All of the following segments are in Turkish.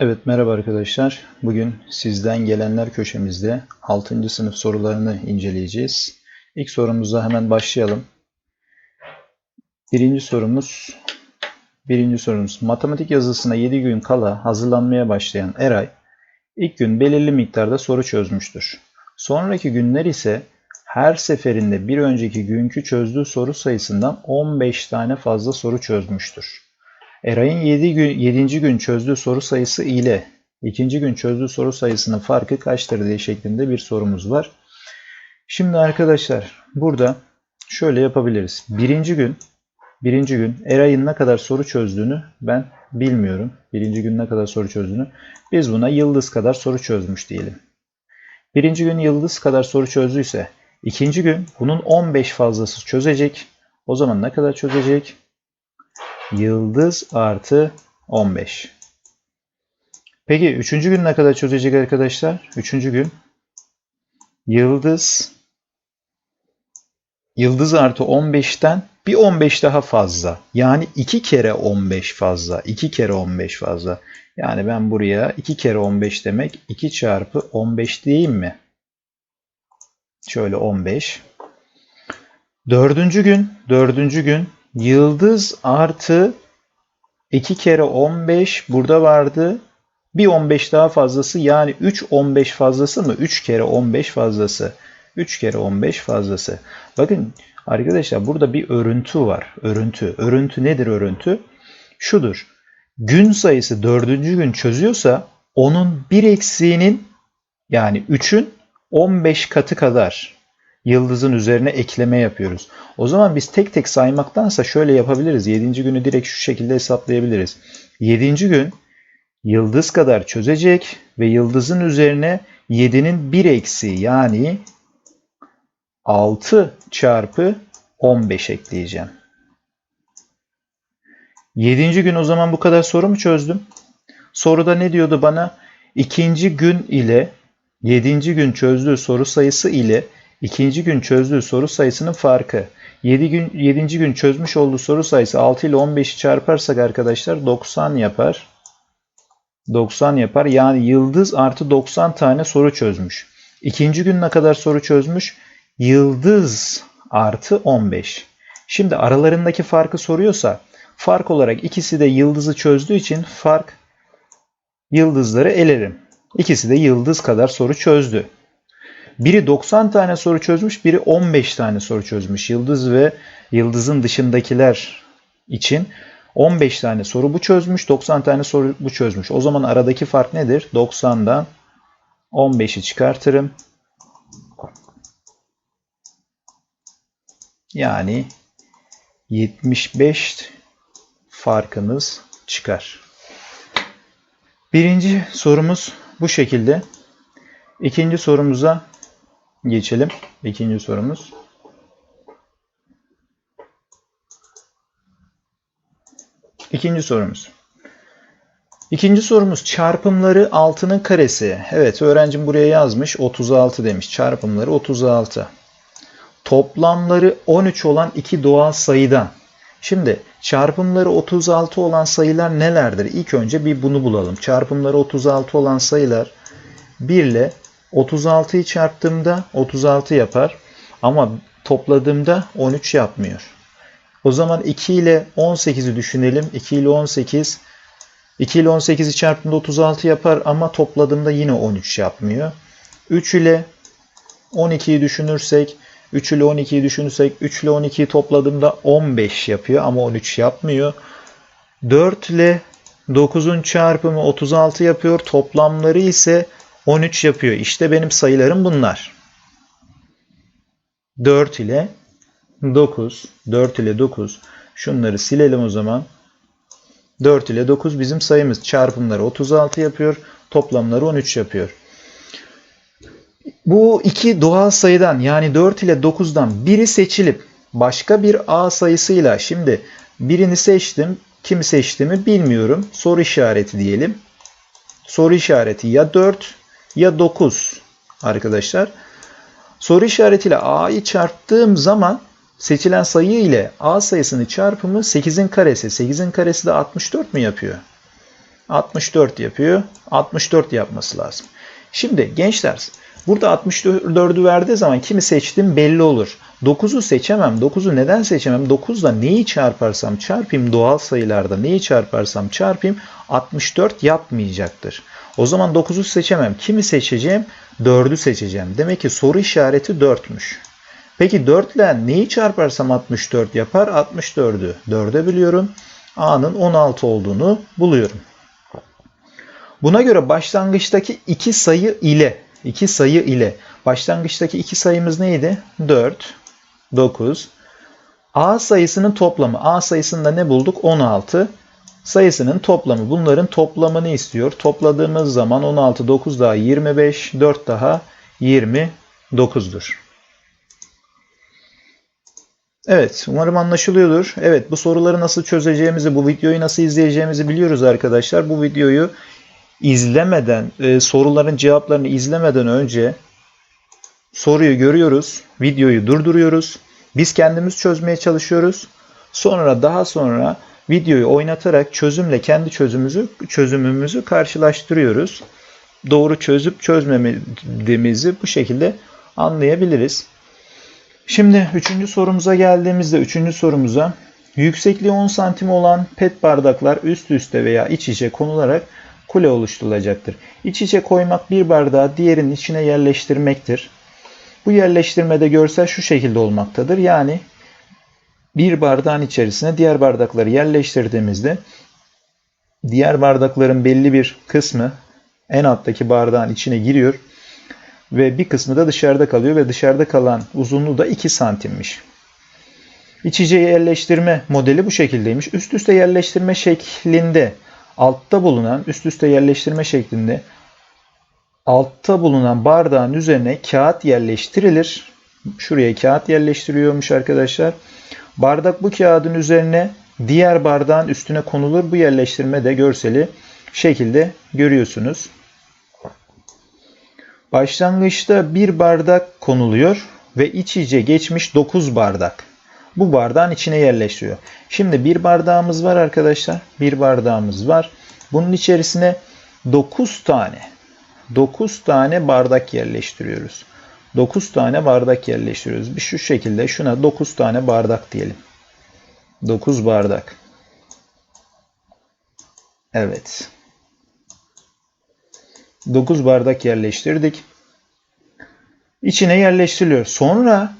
Evet merhaba arkadaşlar. Bugün sizden gelenler köşemizde 6. sınıf sorularını inceleyeceğiz. İlk sorumuza hemen başlayalım. Birinci sorumuz Birinci sorumuz matematik yazısına 7 gün kala hazırlanmaya başlayan Eray ilk gün belirli miktarda soru çözmüştür. Sonraki günler ise her seferinde bir önceki günkü çözdüğü soru sayısından 15 tane fazla soru çözmüştür. Eray'ın 7 gün, 7. gün çözdüğü soru sayısı ile 2. gün çözdüğü soru sayısının farkı kaçtır diye şeklinde bir sorumuz var. Şimdi arkadaşlar burada şöyle yapabiliriz. Birinci gün birinci gün Eray'ın ne kadar soru çözdüğünü ben bilmiyorum. Birinci gün ne kadar soru çözdüğünü. Biz buna yıldız kadar soru çözmüş diyelim. Birinci gün yıldız kadar soru çözdüyse ikinci gün bunun 15 fazlası çözecek. O zaman ne kadar çözecek? Yıldız artı 15. Peki üçüncü gün ne kadar çözecek arkadaşlar? Üçüncü gün yıldız yıldız artı 15'ten bir 15 daha fazla. Yani 2 kere 15 fazla. 2 kere 15 fazla. Yani ben buraya 2 kere 15 demek 2 çarpı 15 diyeyim mi? Şöyle 15. Dördüncü gün, dördüncü gün Yıldız artı 2 kere 15 burada vardı. Bir 15 daha fazlası yani 3 15 fazlası mı? 3 kere 15 fazlası. 3 kere 15 fazlası. Bakın arkadaşlar burada bir örüntü var. Örüntü. Örüntü nedir örüntü? Şudur. Gün sayısı 4. gün çözüyorsa onun bir eksiğinin yani 3'ün 15 katı kadar yıldızın üzerine ekleme yapıyoruz. O zaman biz tek tek saymaktansa şöyle yapabiliriz. 7. günü direkt şu şekilde hesaplayabiliriz. 7. gün yıldız kadar çözecek ve yıldızın üzerine 7'nin 1 eksiği yani 6 çarpı 15 ekleyeceğim. 7. gün o zaman bu kadar soru mu çözdüm? Soruda ne diyordu bana? İkinci gün ile 7. gün çözdüğü soru sayısı ile İkinci gün çözdüğü soru sayısının farkı. 7 gün 7. gün çözmüş olduğu soru sayısı 6 ile 15'i çarparsak arkadaşlar 90 yapar. 90 yapar. Yani yıldız artı 90 tane soru çözmüş. İkinci gün ne kadar soru çözmüş? Yıldız artı 15. Şimdi aralarındaki farkı soruyorsa fark olarak ikisi de yıldızı çözdüğü için fark yıldızları elerim. İkisi de yıldız kadar soru çözdü. Biri 90 tane soru çözmüş, biri 15 tane soru çözmüş. Yıldız ve yıldızın dışındakiler için 15 tane soru bu çözmüş, 90 tane soru bu çözmüş. O zaman aradaki fark nedir? 90'dan 15'i çıkartırım. Yani 75 farkımız çıkar. Birinci sorumuz bu şekilde. İkinci sorumuza geçelim. İkinci sorumuz. İkinci sorumuz. İkinci sorumuz çarpımları 6'nın karesi. Evet öğrencim buraya yazmış 36 demiş. Çarpımları 36. Toplamları 13 olan iki doğal sayıdan. Şimdi çarpımları 36 olan sayılar nelerdir? İlk önce bir bunu bulalım. Çarpımları 36 olan sayılar 1 ile 36'yı çarptığımda 36 yapar. Ama topladığımda 13 yapmıyor. O zaman 2 ile 18'i düşünelim. 2 ile 18 2 ile 18'i çarptığımda 36 yapar ama topladığımda yine 13 yapmıyor. 3 ile 12'yi düşünürsek 3 ile 12'yi düşünürsek 3 ile 12'yi topladığımda 15 yapıyor ama 13 yapmıyor. 4 ile 9'un çarpımı 36 yapıyor. Toplamları ise 13 yapıyor. İşte benim sayılarım bunlar. 4 ile 9. 4 ile 9. Şunları silelim o zaman. 4 ile 9 bizim sayımız. Çarpımları 36 yapıyor. Toplamları 13 yapıyor. Bu iki doğal sayıdan yani 4 ile 9'dan biri seçilip başka bir A sayısıyla şimdi birini seçtim. Kimi seçtiğimi bilmiyorum. Soru işareti diyelim. Soru işareti ya 4 ya 9 arkadaşlar. Soru işaretiyle a'yı çarptığım zaman seçilen sayı ile a sayısının çarpımı 8'in karesi. 8'in karesi de 64 mu yapıyor? 64 yapıyor. 64 yapması lazım. Şimdi gençler burada 64'ü verdiği zaman kimi seçtim belli olur. 9'u seçemem. 9'u neden seçemem? 9'da neyi çarparsam çarpayım doğal sayılarda neyi çarparsam çarpayım 64 yapmayacaktır. O zaman 9'u seçemem. Kimi seçeceğim? 4'ü seçeceğim. Demek ki soru işareti 4'müş. Peki 4 ile neyi çarparsam 64 yapar? 64'ü 4'e biliyorum. A'nın 16 olduğunu buluyorum. Buna göre başlangıçtaki iki sayı ile iki sayı ile başlangıçtaki iki sayımız neydi? 4, 9. A sayısının toplamı. A sayısında ne bulduk? 16 sayısının toplamı. Bunların toplamını istiyor. Topladığımız zaman 16, 9 daha 25, 4 daha 29'dur. Evet, umarım anlaşılıyordur. Evet, bu soruları nasıl çözeceğimizi, bu videoyu nasıl izleyeceğimizi biliyoruz arkadaşlar. Bu videoyu izlemeden, e, soruların cevaplarını izlemeden önce soruyu görüyoruz, videoyu durduruyoruz. Biz kendimiz çözmeye çalışıyoruz. Sonra daha sonra videoyu oynatarak çözümle kendi çözümümüzü çözümümüzü karşılaştırıyoruz. Doğru çözüp çözmemediğimizi bu şekilde anlayabiliriz. Şimdi üçüncü sorumuza geldiğimizde üçüncü sorumuza yüksekliği 10 santim olan pet bardaklar üst üste veya iç içe konularak kule oluşturulacaktır. İç içe koymak bir bardağı diğerinin içine yerleştirmektir. Bu yerleştirmede görsel şu şekilde olmaktadır. Yani bir bardağın içerisine diğer bardakları yerleştirdiğimizde diğer bardakların belli bir kısmı en alttaki bardağın içine giriyor ve bir kısmı da dışarıda kalıyor ve dışarıda kalan uzunluğu da 2 santimmiş. İçice yerleştirme modeli bu şekildeymiş. Üst üste yerleştirme şeklinde altta bulunan üst üste yerleştirme şeklinde altta bulunan bardağın üzerine kağıt yerleştirilir. Şuraya kağıt yerleştiriyormuş arkadaşlar. Bardak bu kağıdın üzerine diğer bardağın üstüne konulur. Bu yerleştirme de görseli şekilde görüyorsunuz. Başlangıçta bir bardak konuluyor ve iç içe geçmiş 9 bardak. Bu bardağın içine yerleştiriyor. Şimdi bir bardağımız var arkadaşlar. Bir bardağımız var. Bunun içerisine 9 tane 9 tane bardak yerleştiriyoruz. 9 tane bardak yerleştiriyoruz. Bir şu şekilde şuna 9 tane bardak diyelim. 9 bardak. Evet. 9 bardak yerleştirdik. İçine yerleştiriliyor. Sonra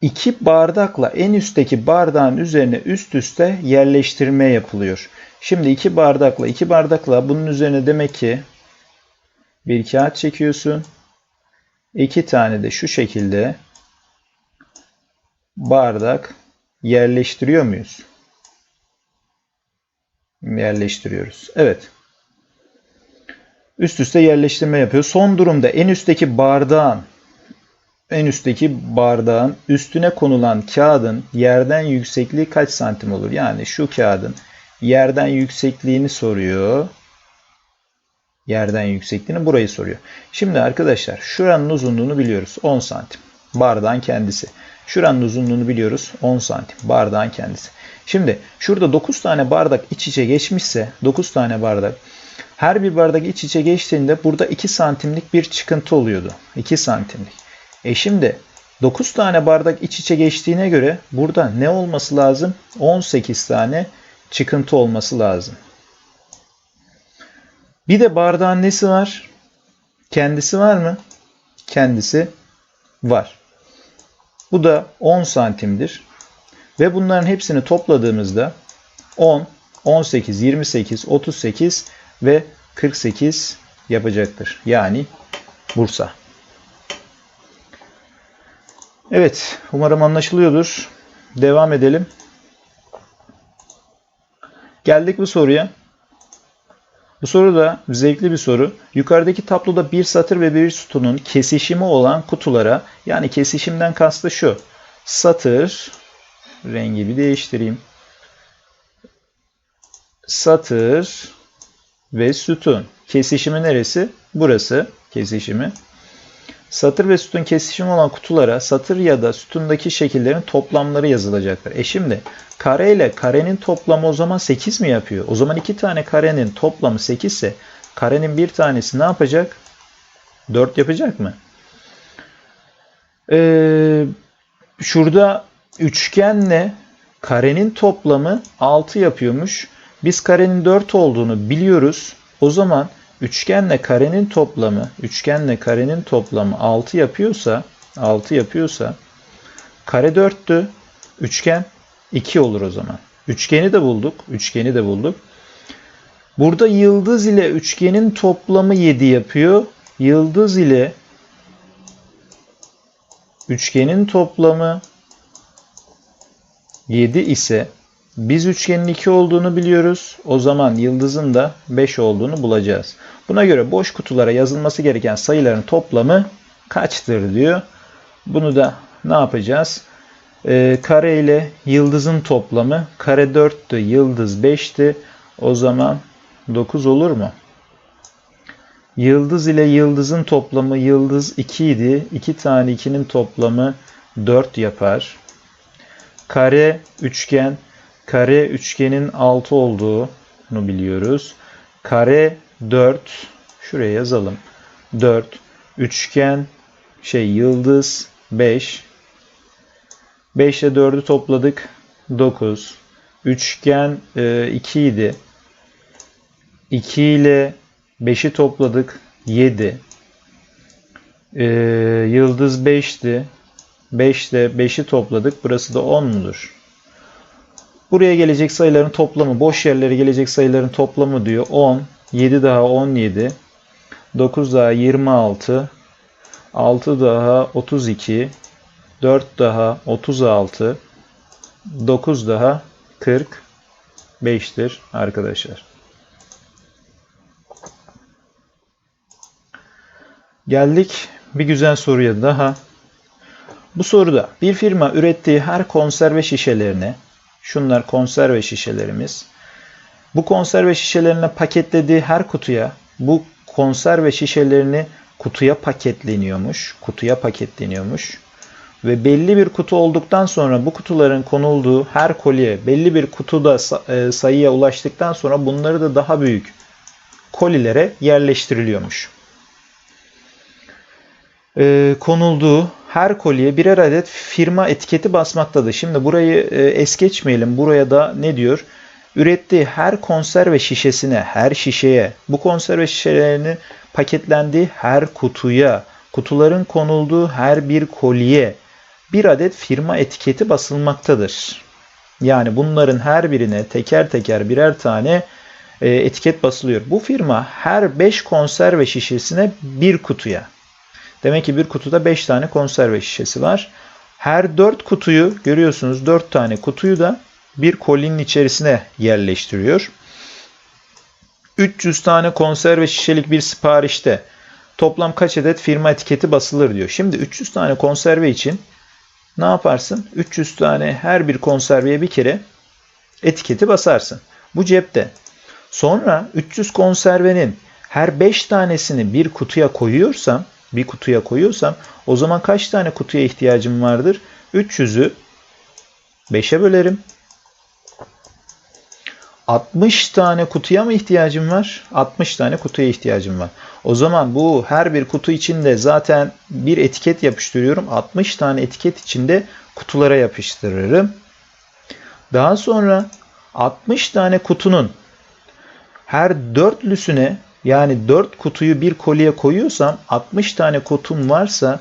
2 bardakla en üstteki bardağın üzerine üst üste yerleştirme yapılıyor. Şimdi 2 bardakla 2 bardakla bunun üzerine demek ki bir kağıt çekiyorsun. 2 tane de şu şekilde bardak yerleştiriyor muyuz? Yerleştiriyoruz. Evet üst üste yerleştirme yapıyor. Son durumda en üstteki bardağın en üstteki bardağın üstüne konulan kağıdın yerden yüksekliği kaç santim olur? Yani şu kağıdın yerden yüksekliğini soruyor. Yerden yüksekliğini burayı soruyor. Şimdi arkadaşlar şuranın uzunluğunu biliyoruz. 10 santim. Bardağın kendisi. Şuranın uzunluğunu biliyoruz. 10 santim. Bardağın kendisi. Şimdi şurada 9 tane bardak iç içe geçmişse 9 tane bardak her bir bardak iç içe geçtiğinde burada 2 santimlik bir çıkıntı oluyordu. 2 santimlik. E şimdi 9 tane bardak iç içe geçtiğine göre burada ne olması lazım? 18 tane çıkıntı olması lazım. Bir de bardağın nesi var? Kendisi var mı? Kendisi var. Bu da 10 santimdir. Ve bunların hepsini topladığımızda 10, 18, 28, 38 ve 48 yapacaktır. Yani Bursa. Evet, umarım anlaşılıyordur. Devam edelim. Geldik bu soruya. Bu soru da zevkli bir soru. Yukarıdaki tabloda bir satır ve bir sütunun kesişimi olan kutulara, yani kesişimden kastı şu. Satır, rengi bir değiştireyim. Satır, ve sütun. Kesişimi neresi? Burası kesişimi. Satır ve sütun kesişimi olan kutulara satır ya da sütundaki şekillerin toplamları yazılacaktır. E şimdi kare ile karenin toplamı o zaman 8 mi yapıyor? O zaman iki tane karenin toplamı 8 ise karenin bir tanesi ne yapacak? 4 yapacak mı? Ee, şurada üçgenle karenin toplamı 6 yapıyormuş. Biz karenin 4 olduğunu biliyoruz. O zaman üçgenle karenin toplamı, üçgenle karenin toplamı 6 yapıyorsa, 6 yapıyorsa kare 4'tü. Üçgen 2 olur o zaman. Üçgeni de bulduk. Üçgeni de bulduk. Burada yıldız ile üçgenin toplamı 7 yapıyor. Yıldız ile üçgenin toplamı 7 ise biz üçgenin 2 olduğunu biliyoruz. O zaman yıldızın da 5 olduğunu bulacağız. Buna göre boş kutulara yazılması gereken sayıların toplamı kaçtır diyor. Bunu da ne yapacağız? Ee, kare ile yıldızın toplamı kare 4'tü, yıldız 5'ti. O zaman 9 olur mu? Yıldız ile yıldızın toplamı yıldız 2 idi. 2 tane 2'nin toplamı 4 yapar. Kare üçgen kare üçgenin 6 olduğunu biliyoruz. Kare 4 şuraya yazalım. 4 üçgen şey yıldız 5 5 ile 4'ü topladık 9 üçgen e, 2 idi 2 ile 5'i topladık 7 e, yıldız 5'ti 5 ile 5'i topladık burası da 10 mudur? Buraya gelecek sayıların toplamı, boş yerlere gelecek sayıların toplamı diyor. 10, 7 daha 17, 9 daha 26, 6 daha 32, 4 daha 36, 9 daha 45'tir arkadaşlar. Geldik bir güzel soruya daha. Bu soruda bir firma ürettiği her konserve şişelerine Şunlar konserve şişelerimiz. Bu konserve şişelerine paketlediği her kutuya bu konserve şişelerini kutuya paketleniyormuş. Kutuya paketleniyormuş. Ve belli bir kutu olduktan sonra bu kutuların konulduğu her kolye belli bir kutuda e, sayıya ulaştıktan sonra bunları da daha büyük kolilere yerleştiriliyormuş. Ee, konulduğu her kolye birer adet firma etiketi basmaktadır. Şimdi burayı e, es geçmeyelim. Buraya da ne diyor? Ürettiği her konserve şişesine, her şişeye, bu konserve şişelerini paketlendiği her kutuya, kutuların konulduğu her bir kolye bir adet firma etiketi basılmaktadır. Yani bunların her birine teker teker birer tane e, etiket basılıyor. Bu firma her 5 konserve şişesine bir kutuya Demek ki bir kutuda 5 tane konserve şişesi var. Her 4 kutuyu görüyorsunuz 4 tane kutuyu da bir kolinin içerisine yerleştiriyor. 300 tane konserve şişelik bir siparişte toplam kaç adet firma etiketi basılır diyor. Şimdi 300 tane konserve için ne yaparsın? 300 tane her bir konserveye bir kere etiketi basarsın. Bu cepte. Sonra 300 konservenin her 5 tanesini bir kutuya koyuyorsam bir kutuya koyuyorsam o zaman kaç tane kutuya ihtiyacım vardır? 300'ü 5'e bölerim. 60 tane kutuya mı ihtiyacım var? 60 tane kutuya ihtiyacım var. O zaman bu her bir kutu içinde zaten bir etiket yapıştırıyorum. 60 tane etiket içinde kutulara yapıştırırım. Daha sonra 60 tane kutunun her dörtlüsüne yani 4 kutuyu bir koliye koyuyorsam 60 tane kutum varsa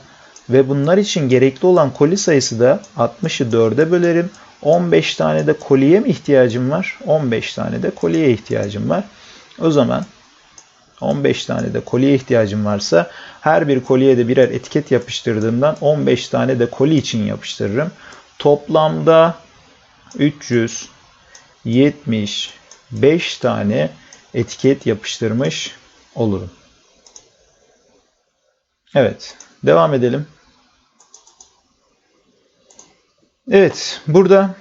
ve bunlar için gerekli olan koli sayısı da 60'ı 4'e bölerim. 15 tane de koliye mi ihtiyacım var? 15 tane de koliye ihtiyacım var. O zaman 15 tane de koliye ihtiyacım varsa her bir koliye de birer etiket yapıştırdığımdan 15 tane de koli için yapıştırırım. Toplamda 375 tane etiket yapıştırmış olurum. Evet, devam edelim. Evet, burada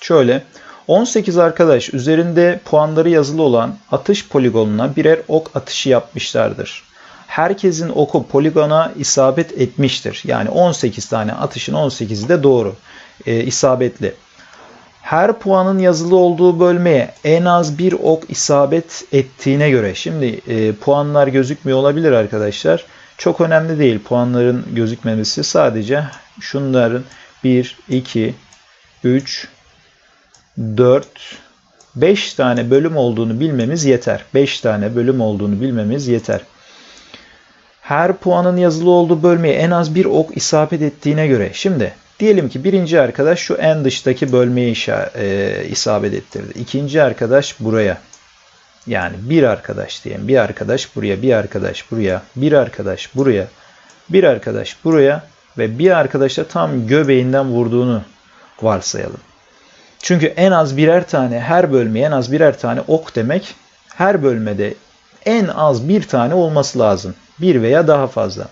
şöyle 18 arkadaş üzerinde puanları yazılı olan atış poligonuna birer ok atışı yapmışlardır. Herkesin oku poligona isabet etmiştir. Yani 18 tane atışın 18'i de doğru, e, isabetli. Her puanın yazılı olduğu bölmeye en az bir ok isabet ettiğine göre. Şimdi e, puanlar gözükmüyor olabilir arkadaşlar. Çok önemli değil puanların gözükmemesi. Sadece şunların 1, 2, 3, 4, 5 tane bölüm olduğunu bilmemiz yeter. 5 tane bölüm olduğunu bilmemiz yeter. Her puanın yazılı olduğu bölmeye en az bir ok isabet ettiğine göre. Şimdi diyelim ki birinci arkadaş şu en dıştaki bölmeye işa- e, isabet ettirdi. İkinci arkadaş buraya. Yani bir arkadaş diyelim. Bir arkadaş buraya, bir arkadaş buraya, bir arkadaş buraya, bir arkadaş buraya ve bir arkadaş da tam göbeğinden vurduğunu varsayalım. Çünkü en az birer tane her bölmeye en az birer tane ok demek her bölmede en az bir tane olması lazım. Bir veya daha fazla.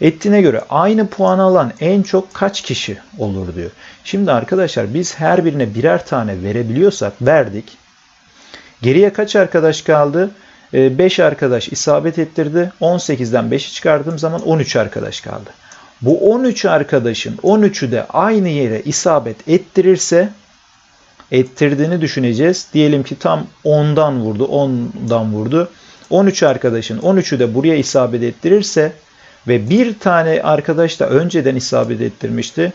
Ettiğine göre aynı puanı alan en çok kaç kişi olur diyor. Şimdi arkadaşlar biz her birine birer tane verebiliyorsak verdik. Geriye kaç arkadaş kaldı? 5 arkadaş isabet ettirdi. 18'den 5'i çıkardığım zaman 13 arkadaş kaldı. Bu 13 arkadaşın 13'ü de aynı yere isabet ettirirse ettirdiğini düşüneceğiz. Diyelim ki tam 10'dan vurdu, 10'dan vurdu. 13 arkadaşın 13'ü de buraya isabet ettirirse ve bir tane arkadaş da önceden isabet ettirmişti.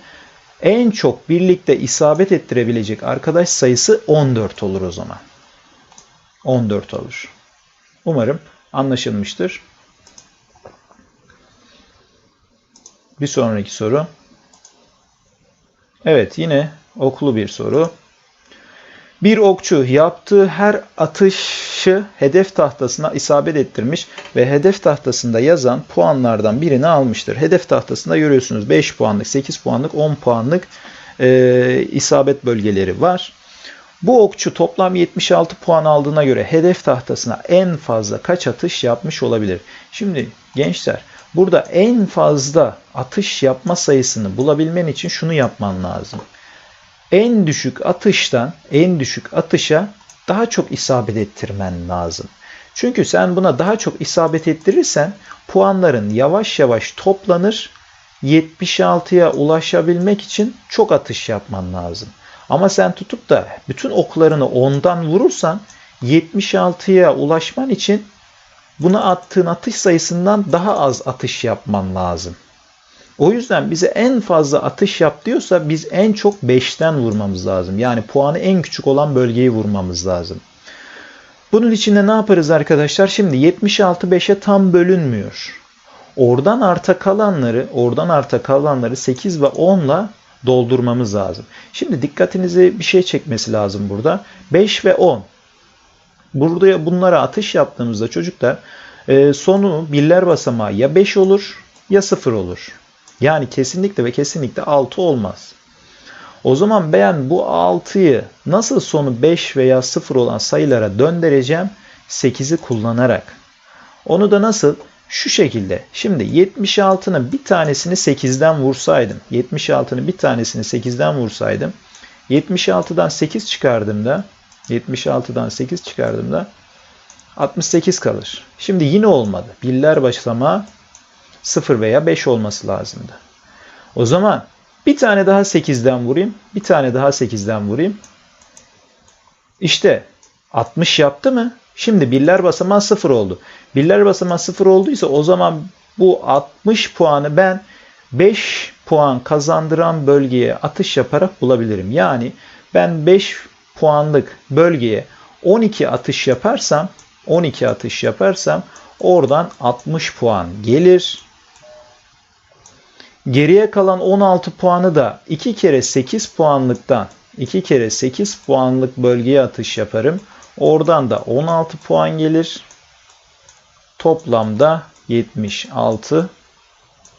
En çok birlikte isabet ettirebilecek arkadaş sayısı 14 olur o zaman. 14 olur. Umarım anlaşılmıştır. Bir sonraki soru. Evet yine okulu bir soru. Bir okçu yaptığı her atışı hedef tahtasına isabet ettirmiş ve hedef tahtasında yazan puanlardan birini almıştır. Hedef tahtasında görüyorsunuz 5 puanlık, 8 puanlık, 10 puanlık e, isabet bölgeleri var. Bu okçu toplam 76 puan aldığına göre hedef tahtasına en fazla kaç atış yapmış olabilir? Şimdi gençler burada en fazla atış yapma sayısını bulabilmen için şunu yapman lazım en düşük atıştan en düşük atışa daha çok isabet ettirmen lazım. Çünkü sen buna daha çok isabet ettirirsen puanların yavaş yavaş toplanır. 76'ya ulaşabilmek için çok atış yapman lazım. Ama sen tutup da bütün oklarını 10'dan vurursan 76'ya ulaşman için buna attığın atış sayısından daha az atış yapman lazım. O yüzden bize en fazla atış yap diyorsa biz en çok 5'ten vurmamız lazım. Yani puanı en küçük olan bölgeyi vurmamız lazım. Bunun için de ne yaparız arkadaşlar? Şimdi 76 5'e tam bölünmüyor. Oradan arta kalanları, oradan arta kalanları 8 ve 10 ile doldurmamız lazım. Şimdi dikkatinizi bir şey çekmesi lazım burada. 5 ve 10. Burada bunlara atış yaptığımızda çocuklar e, sonu birler basamağı ya 5 olur ya 0 olur. Yani kesinlikle ve kesinlikle 6 olmaz. O zaman ben bu 6'yı nasıl sonu 5 veya 0 olan sayılara döndüreceğim? 8'i kullanarak. Onu da nasıl? Şu şekilde. Şimdi 76'nın bir tanesini 8'den vursaydım. 76'nın bir tanesini 8'den vursaydım. 76'dan 8 çıkardığımda 76'dan 8 çıkardığımda 68 kalır. Şimdi yine olmadı. Birler basamağı 0 veya 5 olması lazımdı. O zaman bir tane daha 8'den vurayım. Bir tane daha 8'den vurayım. İşte 60 yaptı mı? Şimdi birler basamağı 0 oldu. Birler basamağı 0 olduysa o zaman bu 60 puanı ben 5 puan kazandıran bölgeye atış yaparak bulabilirim. Yani ben 5 puanlık bölgeye 12 atış yaparsam 12 atış yaparsam oradan 60 puan gelir. Geriye kalan 16 puanı da 2 kere 8 puanlıktan 2 kere 8 puanlık bölgeye atış yaparım. Oradan da 16 puan gelir. Toplamda 76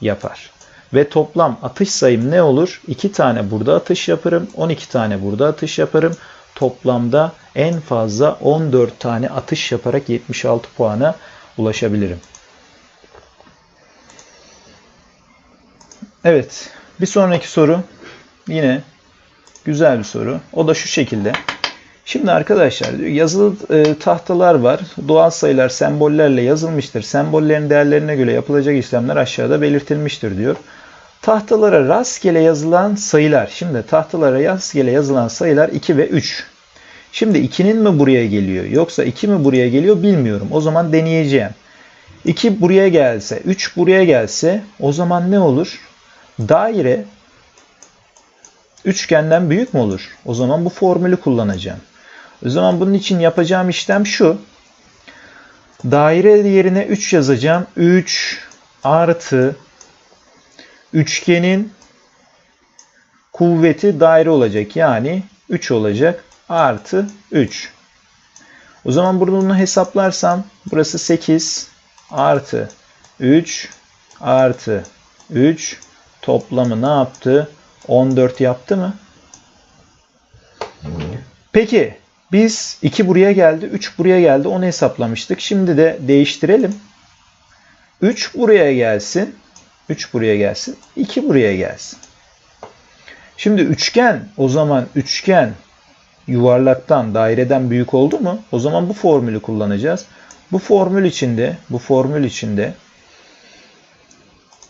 yapar. Ve toplam atış sayım ne olur? 2 tane burada atış yaparım. 12 tane burada atış yaparım. Toplamda en fazla 14 tane atış yaparak 76 puana ulaşabilirim. Evet. Bir sonraki soru yine güzel bir soru. O da şu şekilde. Şimdi arkadaşlar diyor, yazılı e, tahtalar var. Doğal sayılar sembollerle yazılmıştır. Sembollerin değerlerine göre yapılacak işlemler aşağıda belirtilmiştir diyor. Tahtalara rastgele yazılan sayılar. Şimdi tahtalara rastgele yazılan sayılar 2 ve 3. Şimdi 2'nin mi buraya geliyor yoksa 2 mi buraya geliyor bilmiyorum. O zaman deneyeceğim. 2 buraya gelse, 3 buraya gelse o zaman ne olur? Daire üçgenden büyük mü olur? O zaman bu formülü kullanacağım. O zaman bunun için yapacağım işlem şu. Daire yerine 3 yazacağım. 3 artı üçgenin kuvveti daire olacak. Yani 3 olacak. Artı 3. O zaman bunu hesaplarsam burası 8 artı 3 artı 3 toplamı ne yaptı? 14 yaptı mı? Peki biz 2 buraya geldi, 3 buraya geldi. Onu hesaplamıştık. Şimdi de değiştirelim. 3 buraya gelsin. 3 buraya gelsin. 2 buraya gelsin. Şimdi üçgen o zaman üçgen yuvarlaktan, daireden büyük oldu mu? O zaman bu formülü kullanacağız. Bu formül içinde, bu formül içinde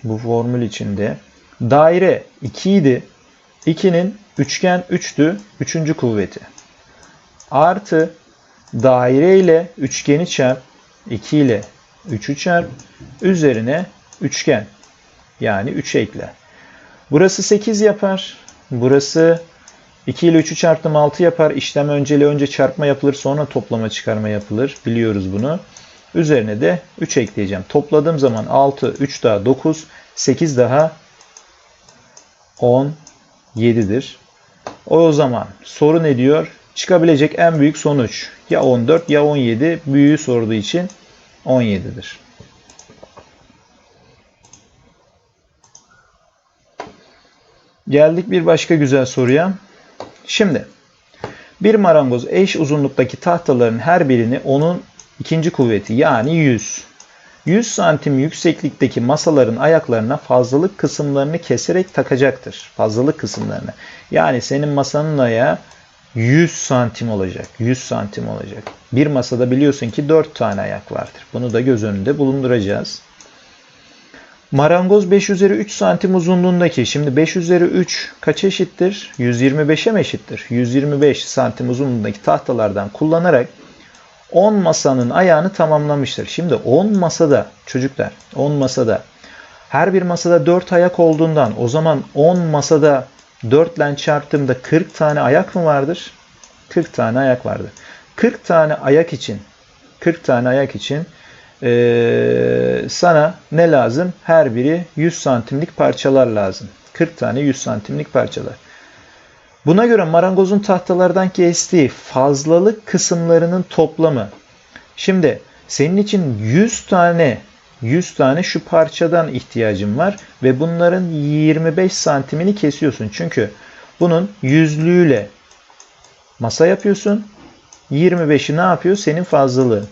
bu formül içinde daire 2 idi. 2'nin üçgen 3'tü. 3. kuvveti. Artı daire ile üçgeni çarp 2 ile 3'ü çarp üzerine üçgen yani 3 ekle. Burası 8 yapar. Burası 2 ile 3'ü çarptım 6 yapar. İşlem önceli önce çarpma yapılır sonra toplama çıkarma yapılır. Biliyoruz bunu. Üzerine de 3 ekleyeceğim. Topladığım zaman 6, 3 daha 9, 8 daha 10, 7'dir. O zaman soru ne diyor? Çıkabilecek en büyük sonuç ya 14 ya 17 büyüğü sorduğu için 17'dir. Geldik bir başka güzel soruya. Şimdi bir marangoz eş uzunluktaki tahtaların her birini onun ikinci kuvveti yani 100 100 santim yükseklikteki masaların ayaklarına fazlalık kısımlarını keserek takacaktır. Fazlalık kısımlarını. Yani senin masanın ayağı 100 santim olacak. 100 santim olacak. Bir masada biliyorsun ki 4 tane ayak vardır. Bunu da göz önünde bulunduracağız. Marangoz 5 üzeri 3 santim uzunluğundaki. Şimdi 5 üzeri 3 kaç eşittir? 125'e mi eşittir? 125 santim uzunluğundaki tahtalardan kullanarak 10 masanın ayağını tamamlamıştır. Şimdi 10 masada çocuklar 10 masada her bir masada 4 ayak olduğundan o zaman 10 masada 4 ile çarptığımda 40 tane ayak mı vardır? 40 tane ayak vardır. 40 tane ayak için 40 tane ayak için ee, sana ne lazım? Her biri 100 santimlik parçalar lazım. 40 tane 100 santimlik parçalar. Buna göre marangozun tahtalardan kestiği fazlalık kısımlarının toplamı. Şimdi senin için 100 tane 100 tane şu parçadan ihtiyacın var ve bunların 25 santimini kesiyorsun. Çünkü bunun yüzlüğüyle masa yapıyorsun. 25'i ne yapıyor? Senin fazlalığın.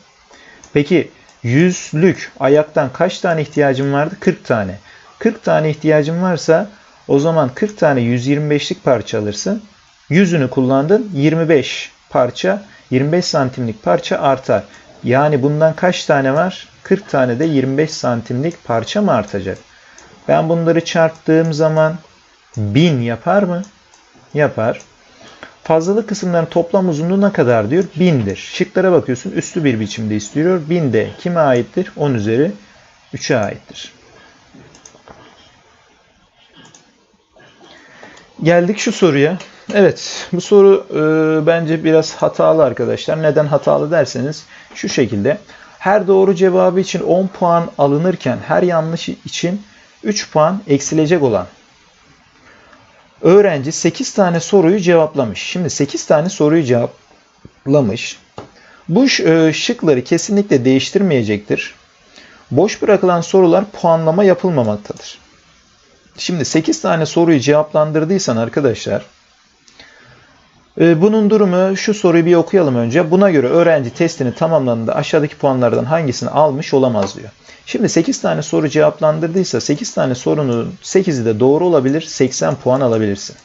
Peki yüzlük ayaktan kaç tane ihtiyacın vardı? 40 tane. 40 tane ihtiyacın varsa o zaman 40 tane 125'lik parça alırsın. Yüzünü kullandın 25 parça 25 santimlik parça artar. Yani bundan kaç tane var? 40 tane de 25 santimlik parça mı artacak? Ben bunları çarptığım zaman 1000 yapar mı? Yapar. Fazlalık kısımların toplam uzunluğu ne kadar diyor? 1000'dir. Şıklara bakıyorsun üstü bir biçimde istiyor. 1000 de kime aittir? 10 üzeri 3'e aittir. Geldik şu soruya. Evet bu soru e, bence biraz hatalı arkadaşlar. Neden hatalı derseniz şu şekilde. Her doğru cevabı için 10 puan alınırken her yanlış için 3 puan eksilecek olan öğrenci 8 tane soruyu cevaplamış. Şimdi 8 tane soruyu cevaplamış. Bu e, şıkları kesinlikle değiştirmeyecektir. Boş bırakılan sorular puanlama yapılmamaktadır. Şimdi 8 tane soruyu cevaplandırdıysan arkadaşlar e, bunun durumu şu soruyu bir okuyalım önce. Buna göre öğrenci testini tamamladığında aşağıdaki puanlardan hangisini almış olamaz diyor. Şimdi 8 tane soru cevaplandırdıysa 8 tane sorunun 8'i de doğru olabilir. 80 puan alabilirsin.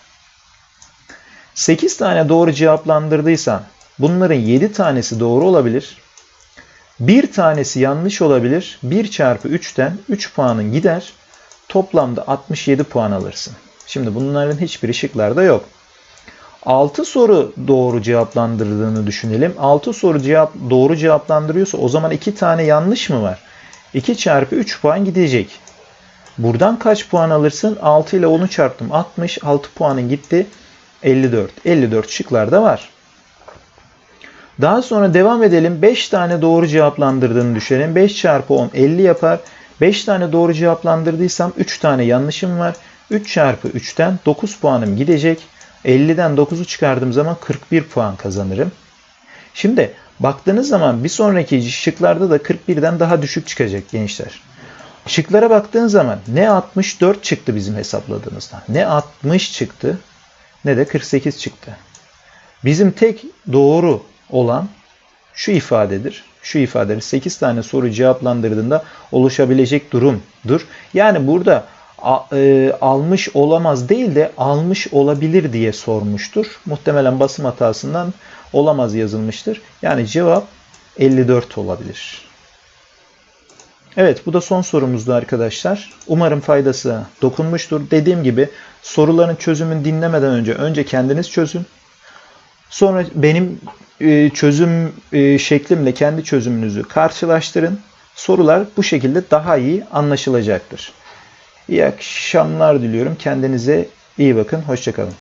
8 tane doğru cevaplandırdıysan Bunların 7 tanesi doğru olabilir. Bir tanesi yanlış olabilir. 1 çarpı 3'ten 3 puanın gider. Toplamda 67 puan alırsın. Şimdi bunların hiçbiri şıklarda yok. 6 soru doğru cevaplandırdığını düşünelim. 6 soru cevap doğru cevaplandırıyorsa o zaman 2 tane yanlış mı var? 2 çarpı 3 puan gidecek. Buradan kaç puan alırsın? 6 ile 10'u çarptım. 60. 6 puanın gitti. 54. 54 şıklarda var. Daha sonra devam edelim. 5 tane doğru cevaplandırdığını düşünelim. 5 çarpı 10 50 yapar. 5 tane doğru cevaplandırdıysam 3 tane yanlışım var. 3 çarpı 3'ten 9 puanım gidecek. 50'den 9'u çıkardığım zaman 41 puan kazanırım. Şimdi baktığınız zaman bir sonraki şıklarda da 41'den daha düşük çıkacak gençler. Şıklara baktığın zaman ne 64 çıktı bizim hesapladığımızda. Ne 60 çıktı ne de 48 çıktı. Bizim tek doğru olan şu ifadedir. Şu ifadedir. 8 tane soru cevaplandırdığında oluşabilecek durumdur. Yani burada e, almış olamaz değil de almış olabilir diye sormuştur. Muhtemelen basım hatasından olamaz yazılmıştır. Yani cevap 54 olabilir. Evet bu da son sorumuzdu arkadaşlar. Umarım faydası dokunmuştur. Dediğim gibi soruların çözümünü dinlemeden önce önce kendiniz çözün. Sonra benim çözüm e, şeklimle kendi çözümünüzü karşılaştırın. Sorular bu şekilde daha iyi anlaşılacaktır. İyi akşamlar diliyorum. Kendinize iyi bakın. Hoşçakalın.